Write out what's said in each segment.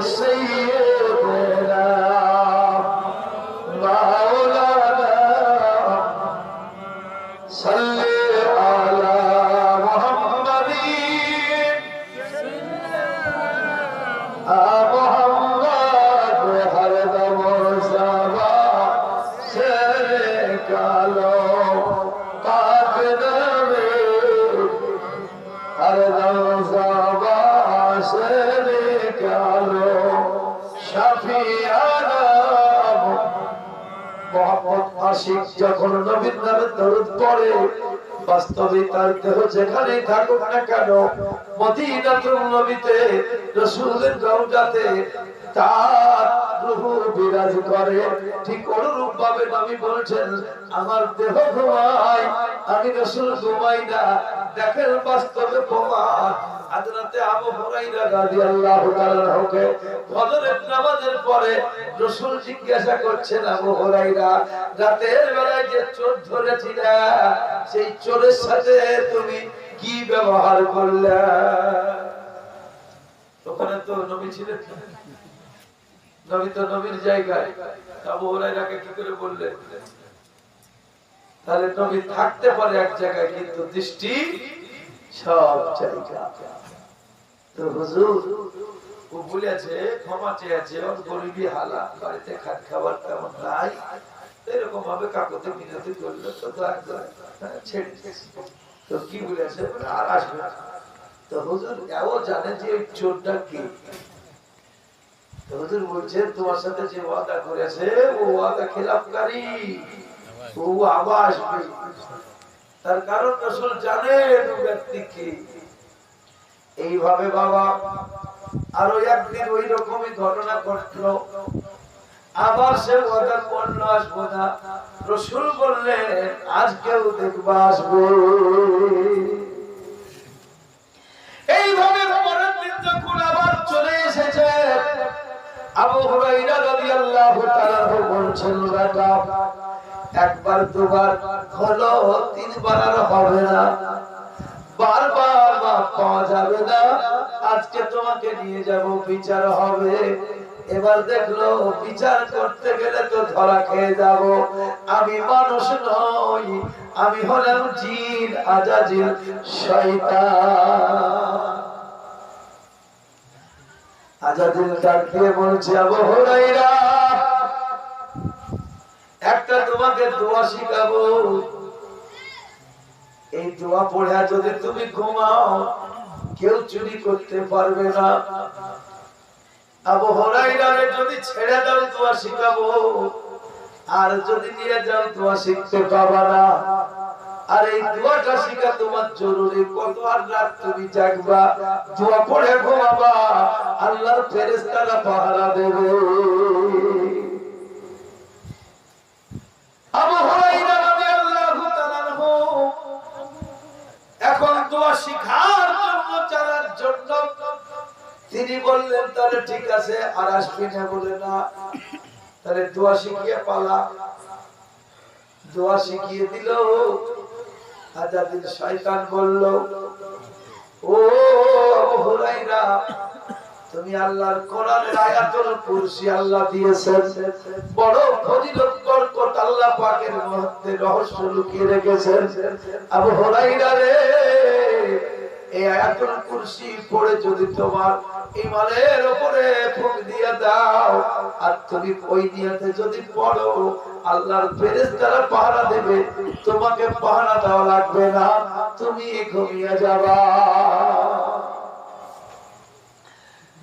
سيدنا আশিক যখন নবীর নামে দরুদ পড়ে, বাস্তবে তার দেহ যেখানে থাকুক না কেন মদিনাতুল নবীতে, রাসূলের রওজাতে তার বিরাজ করে। ঠিক অনুরূপ ভাবে নবী বলছেন, আমার দেহ ঘুমায়, আমি রাসূল ঘুমাই না, দেখেন বাস্তবে হযরতে আবু হুরায়রা রাদিয়াল্লাহু ফজরের নামাজের পরে রাসূল জিজ্ঞাসা করছেন, আবু হুরায়রা, রাতের বেলায় যে চোর ধরেছিলা, সেই চোরের সাথে তুমি কি ব্যবহার করলে? ওখানে তো নবী ছিলেন নবী তো নবীর জায়গায়। আবু হুরায়রাকে কি করে বললেন তাহলে নবী থাকতে পারে এক জায়গায়, কিন্তু দৃষ্টি সব জায়গা। তো হুজুর ও বলেছে ক্ষমা চেয়েছে ওর গরিবী হালা বাড়িতে খাট খাবার তেমন নাই। এরকম ভাবে কাকুতে মিনতি করল তো হ্যাঁ, ছেড়ে। তো কি বলেছে? আর আসবে। তো হুজুর এও জানে যে এই চোরটা কি? হুজুর বলছেন তোমার সাথে যে ওয়াদা করেছে ও ওয়াদা খেলাপকারী ও আবার আসবে। তার কারণ রসুল জানেন ও ব্যক্তি কি এইভাবে বাবা আরও একদিন ওই রকমই ঘটনা ঘটলো। আবার সে ওয়াদা করল আসব না রসুল বললেন আজকেও দেখবা আসবে। এইভাবে পরের দিন যখন আবার চলে এসেছে। আবু হুরাইরা রাদিয়াল্লাহু তাআলা বলছেন বেটা একবার, দুবার, হলো, তিনবার আর হবে না। বারবার মাপ পাওয়া যাবে না। আজকে তোমাকে নিয়ে যাব, বিচার হবে। এবার দেখল, বিচার করতে গেলে তো ধরা খেয়ে যাব। আমি মানুষ নই, আমি হলাম জিন, আজাজিল, শয়তান। আজাদিল ডাক দিয়ে বলছে, আবু হুরাইরা একটা তোমাকে দোয়া শিখাবো। এই দোয়া পড়ে যদি তুমি ঘুমাও, কেউ চুরি করতে পারবে না। যদি ছেড়ে দাও শিখাবো, আর যদি নিয়ে যাও শিখতে পাবা না। আর এই দোয়াটা শিখা তোমার জরুরি। কত আর রাত তুমি জাগবা, দোয়া পড়ে ঘুমাবা, আল্লাহর ফেরেশতারা পাহারা দেবে। দোয়া তিনি বললেন, তাহলে ঠিক আছে, আর আসবি না বলে না। তাহলে দোয়া শিখিয়ে পালা। দোয়া শিখিয়ে দিল। আজাদিন শয়তান বলল, ও আবু হুরায়রা তুমি আল্লাহর কোরআনের আয়াতুল কুরসি আল্লাহ দিয়েছেন। বড় ফজিলত, বরকত আল্লাহ পাকের মধ্যে রহস্য লুকিয়ে রেখেছেন। আবু হুরায়রা রে, এই আয়াতুল কুরসি পড়ে যদি তোমার ইমানের উপরে ফুক দিয়ে দাও, আর তুমি ওই নিয়তে যদি পড়ো, আল্লাহর ফেরেশতারা পাহারা দেবে। তোমাকে পাহারা দেওয়া লাগবে না। তুমি ঘুমিয়ে যাবা।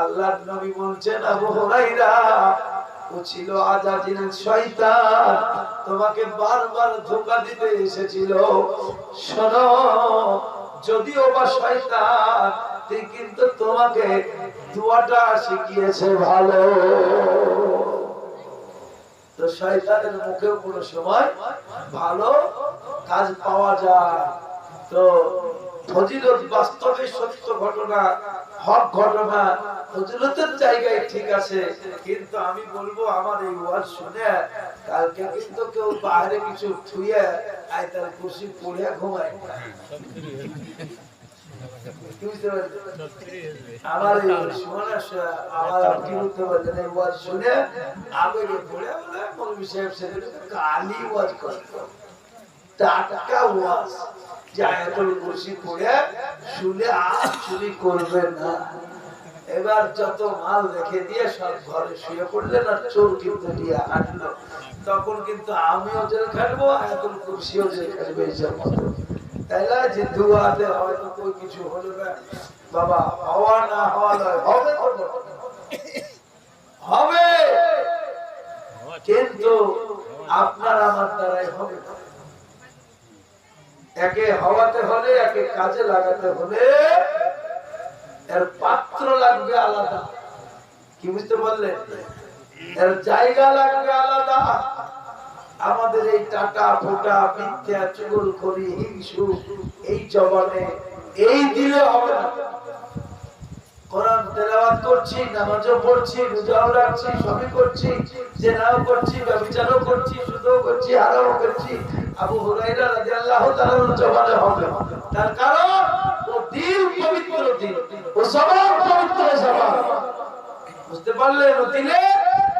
আল্লাহর নবী বলছেন আবু হুরায়রা ও ছিল আজাজিল শয়তান, তোমাকে বারবার ধোকা দিতে এসেছিল। শোনো, যদিও বা শয়তান তুই কিন্তু তোমাকে দোয়াটা শিখিয়েছে ভালো। তো শয়তানের মুখেও কোনো সময় ভালো কাজ পাওয়া যায়। তো ফজিলত বাস্তবে সত্য ঘটনা, হক ঘটনা ফজিলতের জায়গায় ঠিক আছে, কিন্তু আমি বলব আমার এই ওয়াজ শুনে কালকে কিন্তু কেউ বাইরে কিছু থুয়ে আয়তার কুর্সি পড়িয়া ঘুমায়। কি বুঝতে পারলে? আমার ওয়াজ শুনে আবেগে পড়ে বলে সাহেব কালি ওয়াজ করে টাটকা ওয়াজ। যে আয়াতুল কুরসি পড়ে শুনে আর চুরি করবে না। এবার যত মাল রেখে দিয়ে সব ঘরে শুয়ে পড়লেন আর চোর কিন্তু দিয়ে হাঁটলো। তখন কিন্তু আমিও জেল খাটবো আয়াতুল কুরসিও জেল খাটবে এইসব মতো। তাই না যে দুয়াতে হয়তো কিছু হলো না। বাবা হওয়া না হওয়া নয় হবে হবে! কিন্তু আপনার আমার দ্বারাই হবে না। একে হওয়াতে হলে, একে কাজে লাগাতে হলে এর পাত্র লাগবে আলাদা। কি বুঝতে পারলেন? এর জায়গা লাগবে আলাদা। আমাদের এই টাকা ফোটা মিথ্যা চুগল করি হিংসু, এই জবানে এই দিলে হবে না। কোরআন করছি করছি করছি করছি করছি। আবু হুরাইরা রাদিয়াল্লাহু তাআলার জবানে হবে। তার কারণ, ও দিল পবিত্র দিল। ও জবান পবিত্র জবান। বুঝতে পারলেন? ও দিলে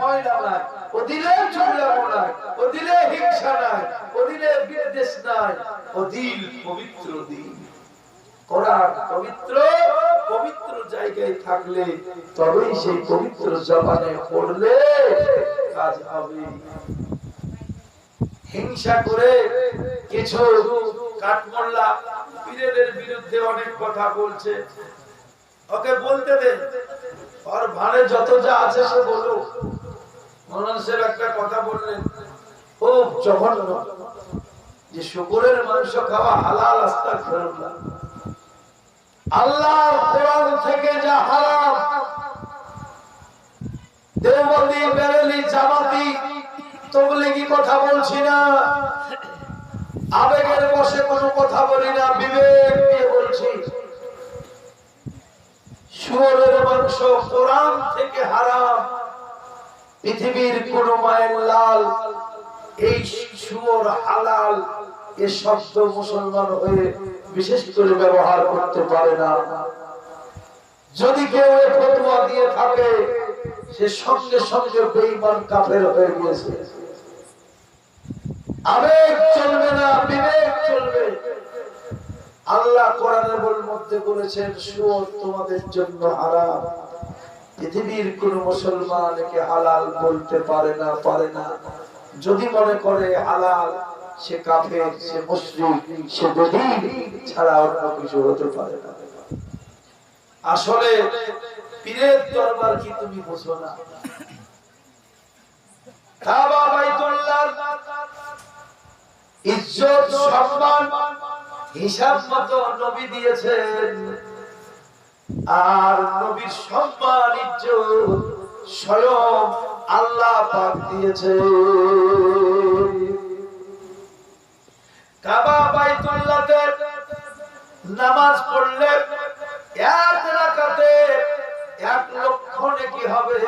ময়লা নাই, ও দিলে চুগলামো নাই, ও দিলে হিংসা নাই, ও দিলে বিদ্বেষ নাই। ও দিল পবিত্র দিল। কোরআন পবিত্র পবিত্র জায়গায় থাকলে তবেই সেই পবিত্র জবানে পড়লে কাজ হবে। হিংসা করে কিছু কাঠমোল্লা পীরেদের বিরুদ্ধে অনেক কথা বলছে। ওকে বলতে দে, ওর ভাড়ে যত যা আছে সে বলো সাহেব একটা কথা বললেন ও জঘন্য। যে শুকুরের মাংস খাওয়া হালাল আস্তাক ফেরত আল্লাহ কোরআন থেকে যা হারাম, দেওবন্দি, বেরেলি, জামাতি তবলিগি কথা বলছি না। আবেগের বসে কোনো কথা বলি না, বিবেক দিয়ে বলছি। শুয়োরের মাংস কোরআন থেকে হারাম। পৃথিবীর কোন মায়ের লাল, এই শুয়োর হালাল, এ শব্দ মুসলমান হয়ে বিশেষ করে ব্যবহার করতে পারে না। যদি কেউ এ ফতোয়া দিয়ে থাকে, সে সঙ্গে সঙ্গে বেঈমান কাফের হয়ে গিয়েছে। আবেগ চলবে না, বিবেক চলবে। আল্লাহ কোরআনের মধ্যে বলেছেন শুয়োর তোমাদের জন্য হারাম। পৃথিবীর কোন মুসলমান হালাল বলতে পারে না পারে না। যদি মনে করে হালাল, সে কাফের, সে মুসলিম সে বেদিন ছাড়া অন্য কিছু হতে পারে না। আসলে পীরের দরবার কি তুমি বুঝো না? ইজ্জত সম্মান হিসাব মতো নবী দিয়েছেন। আর নবীর সম্মান, ইজ্জত স্বয়ং আল্লাহ পাক দিয়েছে কাবা বাইতুল্লাহতে নামাজ পড়লে এক রাকাতে এক লক্ষ নাকি হবে।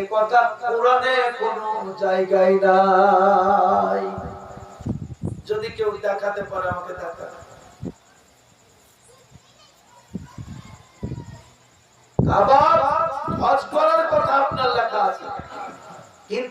এ কথা কোরআনে কোনো জায়গায় নাই যদি কেউ দেখাতে পারে আমাকে দেখা আবার হজ করার কথা আপনার লেখা আছে কিন্তু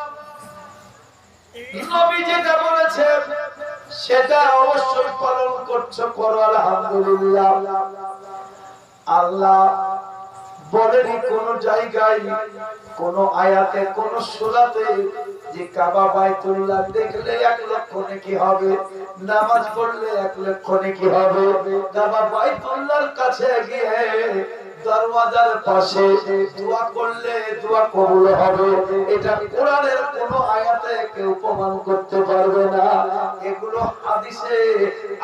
নবী যেটা বলেছে সেটা অবশ্যই পালন করছ, করো, আলহামদুলিল্লাহ। আল্লাহ বলেনি কোন জায়গায়, কোন আয়াতে, কোন সুরাতে যে কাবা বাইতুল্লাহ দেখলে এক লক্ষ নাকি হবে, নামাজ পড়লে এক লক্ষ নাকি হবে। কাবা বাইতুল্লাহর কাছে গিয়ে দরওয়াজার পাশে দোয়া করলে দোয়া কবুল হবে। এটা কোরআনের আয়াতে কেউ প্রমাণ করতে পারবে না। এগুলো হাদিসে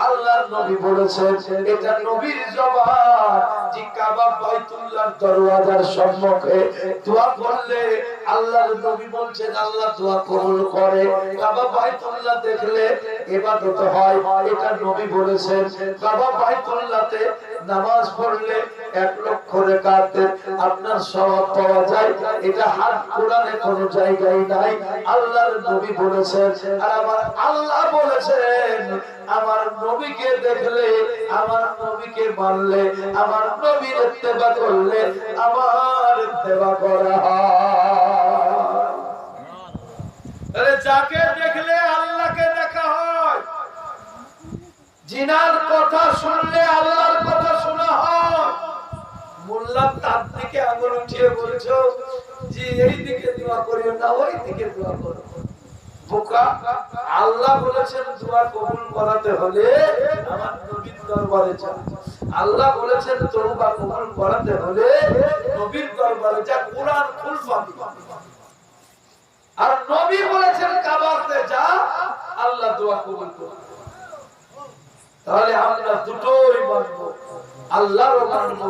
আল্লাহর নবী বলেছেন, এটা নবীর যে কাবা বাইতুল্লাহর দরওয়াজার সম্মুখে দোয়া করলে আল্লাহর নবী বলছেন, আল্লাহ দোয়া কবুল করে। কাবা বাইতুল্লাহ দেখলে ইবাদত হয়, এটা নবী বলেছেন। কাবা বাইতুল্লাহতে নামাজ পড়লে এক লক্ষ রেখাতে আপনার স্বভাব পাওয়া যায়, এটা হাত কোরআনে কোনো জায়গায় নাই। আল্লাহর নবী বলেছেন, আর আমার আল্লাহ বলেছেন, আমার নবীকে দেখলে, আমার নবীকে মানলে, আমার নবীর ইত্তেবা করলে আমার ইত্তেবা করা হয়। যাকে দেখলে আল্লাহকে দেখা হয়। জিনার কথা শুনলে আল্লাহর কথা শোনা হয়। মোল্লা তার দিকে আঙুল উঠিয়ে বলছো যে, এই দিকে দোয়া করিও না, ওই দিকে দোয়া করো। আল্লাহ বলেছেন দোয়া কবুল করাতে হলে আল্লাহ বলেছেন কবুল করাতে হলে নবীর দরবারে যা, কোরআন আর নবী বলেছেন কাবাতে যা, আল্লাহ দোয়া কবুল করবে তাহলে আমরা দুটোই মানবো, আল্লাহরও মানবো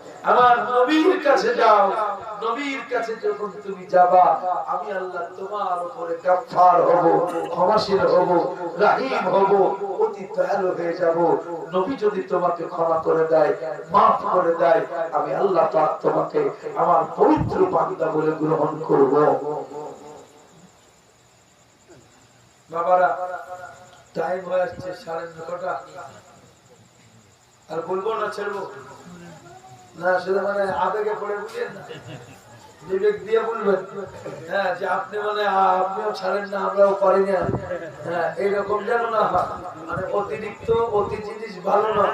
আমার নবীর কাছে যাও। নবীর কাছে যখন তুমি যাবা, আমি আল্লাহ তোমার উপরে গাফফার হব, ক্ষমাশীল হব, রাহিম হব, অতি দয়ালু হয়ে যাব। নবী যদি তোমাকে ক্ষমা করে দেয়, মাফ করে দেয়, আমি আল্লাহ পাক তোমাকে আমার পবিত্র বান্দা বলে গ্রহণ করব। বাবারা টাইম হয়ে আসছে সাড়ে নটা আর বলব না ছেড়বো না, সেটা মানে আবেগে পড়ে না? বিবেক দিয়ে বলবেন হ্যাঁ যে আপনি মানে আপনিও ছাড়েন না, আমরাও না। হ্যাঁ এইরকম যেন না হয়। মানে অতিরিক্ত অতি জিনিস ভালো না।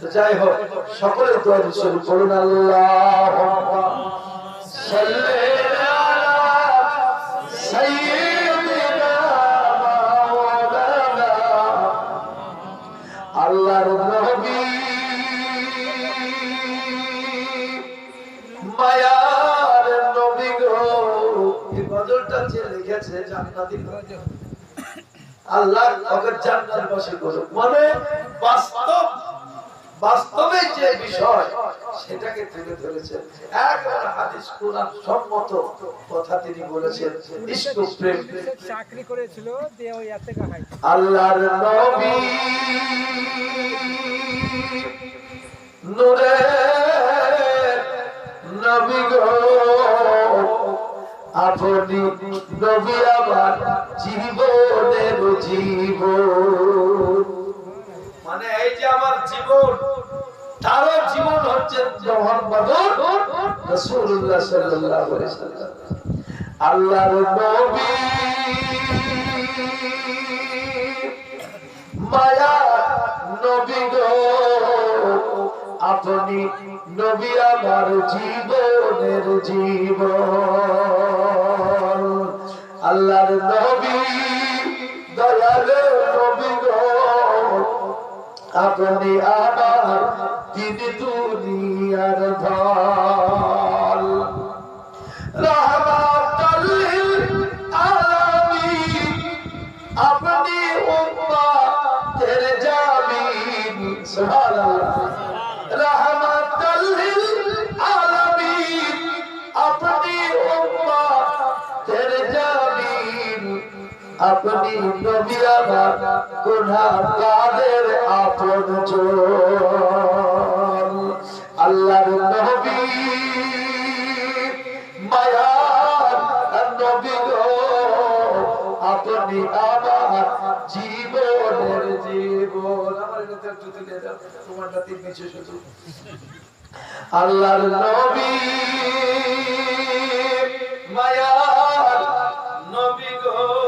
তো যাই হোক, সকলের শরীফ আল্লাহ মায়ার নবী গো এই গজলটা যে লিখেছে জান্নাতি আল্লাহ ওকে জান্নাতবাসী করুক মানে বাস্তব বাস্তবে যে বিষয় সেটাকে তুলে ধরেছেন। একবার হাদিস কোরআন সম্মত কথা তিনি বলেছেন ইষ্ট প্রেম। চাকরি করেছিল দিয়ে ওই এতে আল্লাহর নবী নূরে নবী গো আপনি নবী আমার জীবনের জীবন। মানে এই যে আমার জীবন, তারও জীবন হচ্ছে রাসূলুল্লাহ সাল্লাল্লাহু আলাইহি মায়া নবী গো, আপনি নবী আমার জীবনের জীবন। আল্লাহর নবী দয়ালু আপনি আমার দিন দুনিয়ার ধল নবী আমার আপন আল্লাহর নবী মায়ার নবী আপনি আমার জীবনের জীবন আমার তোমার নাতি নিচে শুধু নবী, মায়ার নবী গো।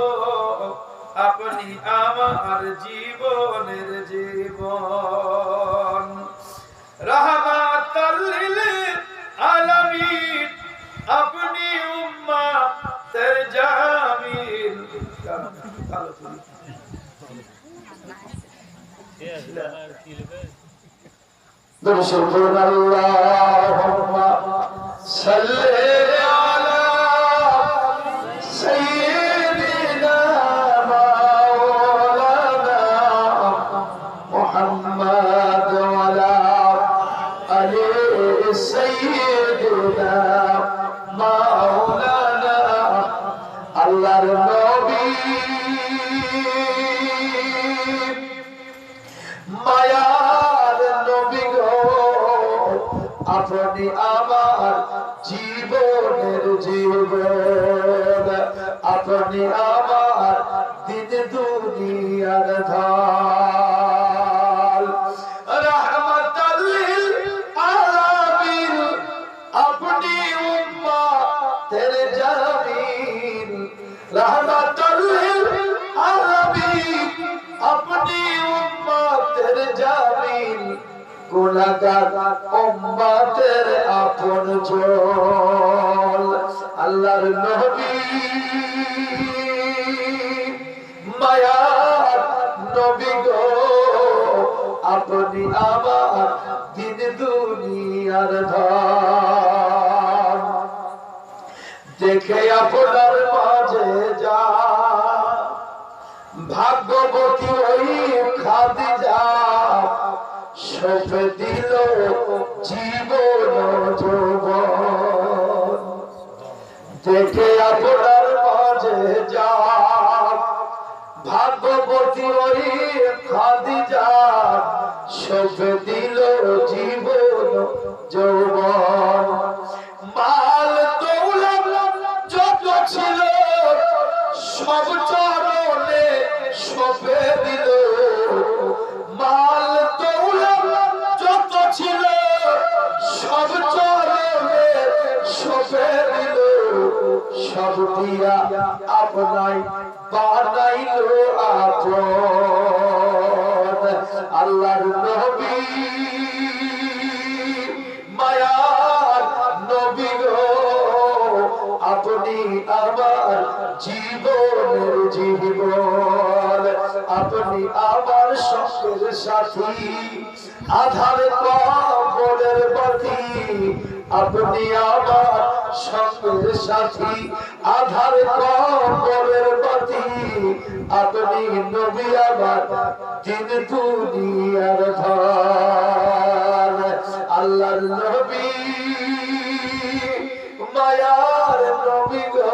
আপনি আমার জীবনের জীবন রহমাতাল লিল আলামিন আপনি উম্মতের জামিল কালো তুলি। দর্শন করুন আল্লাহুম্মা সাল্লি আলি সাইয়্যিদিনা মাওলানা আল্লাহর নবী। মায়ার নবী গো, আপনি আমার জীবনের জীবন। আপনি আমার দিন দুনিয়ার ধাল গুনাহগার উম্মতের আপন জল আল্লাহর নবী মায়ার নবী গো, আপনি আমার দিন দুনিয়ার ধন। দেখে আপনার আপনার মাঝে যা ভাগ্যবতী ওই খাদিজা সপে দিল জীবন যৌবন। দিয়া আপনাই বানাইল আপন আল্লাহর নবী মায়ার নবী আপনি আমার জীবনের জীবন, আপনি আমার সাথী, আধার কবরের বাতি, আপনি আমার সঙ্গের সাথী আধার কবরের বাতি। আপনি নবী আমার দিন দুনিয়ার ধন আল্লাহর নবী, মায়ার নবী গো,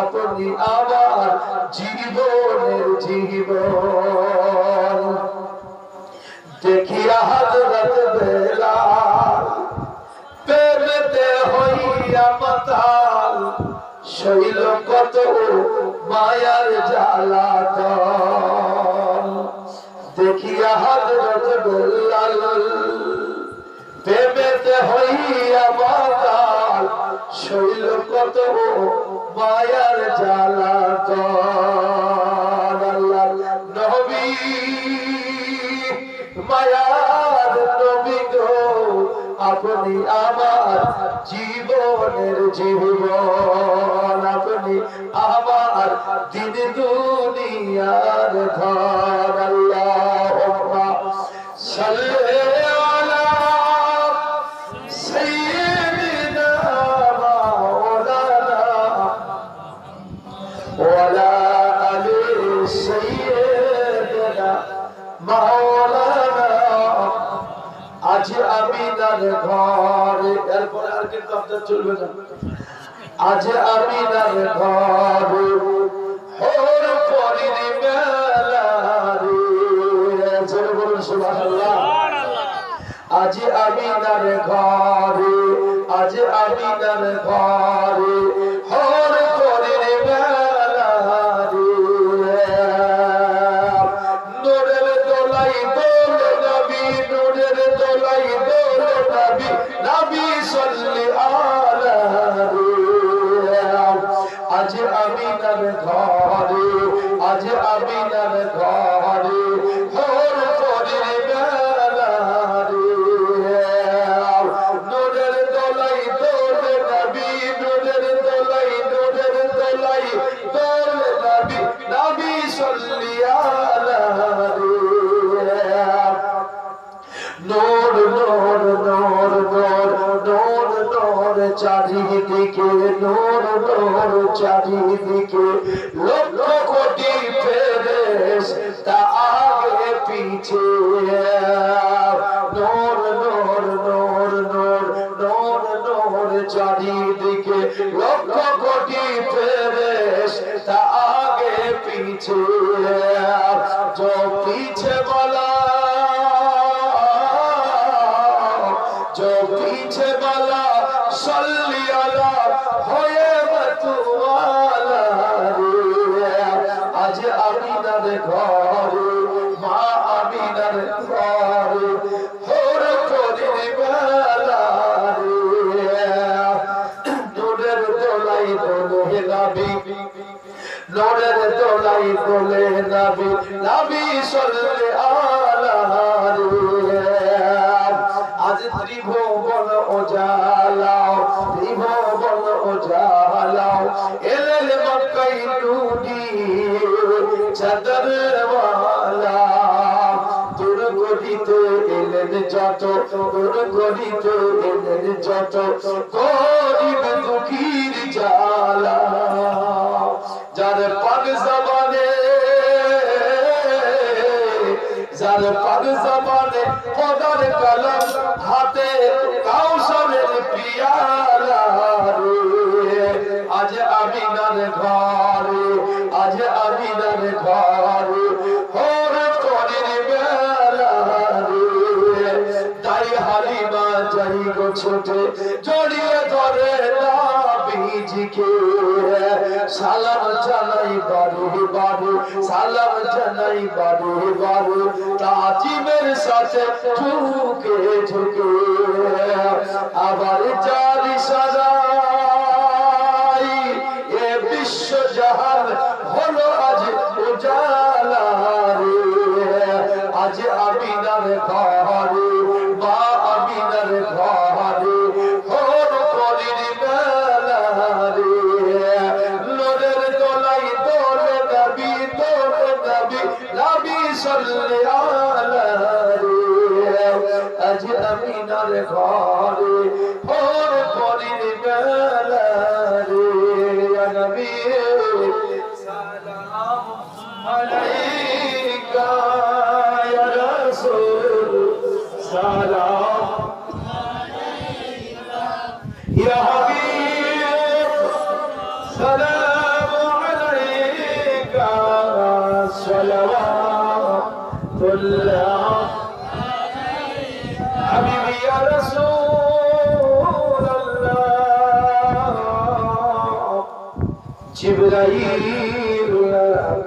আপনি আমার জীবনের জীবন। দেখিয়া হাজরত হইয়া মাতাল শৈল কত মায়ার জালাত দেখিয়া হাজরত বললাল প্রেমেতে হইয়া মাতাল শৈল কত মায়ার জ্বালাতন আপনি আমার জীবনের জীবন আপনি আমার দিন দুনিয়ার ঘর আল্লাহ সাল্লি কিন্তু আপনার চলবে না। আজ আমি ঘরে হোর পরির মেলা বলুন সুবহানাল্লাহ। আজ আমি ঘরে আজ আমি ঘরে। চারিদিকে নূর নূর চারিদিকে লক্ষ কোটি ফেরেস তা আগে পিছে। নূরের দোলাই দোলে নাবি নাবি সল্লে আজ ত্রিভুবন ওজালাও ত্রিভুবন ওজালাও এলেন মক্কাই টুডি চাদর গড়িতে এলেন যত তোর গড়িতে এলেন যত, গরিব দুঃখীর জ্বালা। বারু সালাম জানাই বাবু বারু তাজিমের সাথে ঝুঁকে ঝুঁকে আবার চারি সারাই महीना लिखारे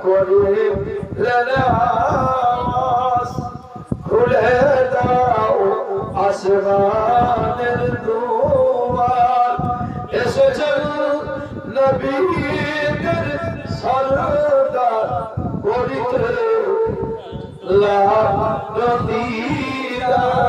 করে লালাস খুলে দাও আসমানের দুয়ার এসেছেন নবীদের সরদার করিতে লা নদীদার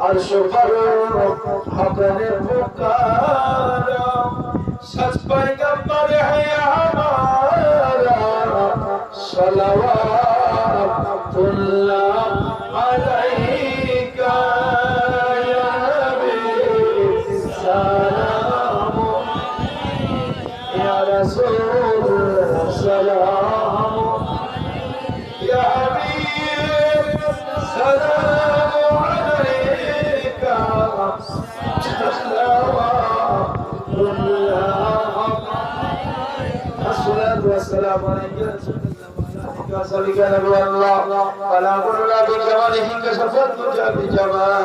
আরশ ফারুক হাকানের পুকারা সচ পয়গম্বর হে আমারা الله وعلى آلك وصحبك نبي الله ولا قل بجماله كشفت بجمال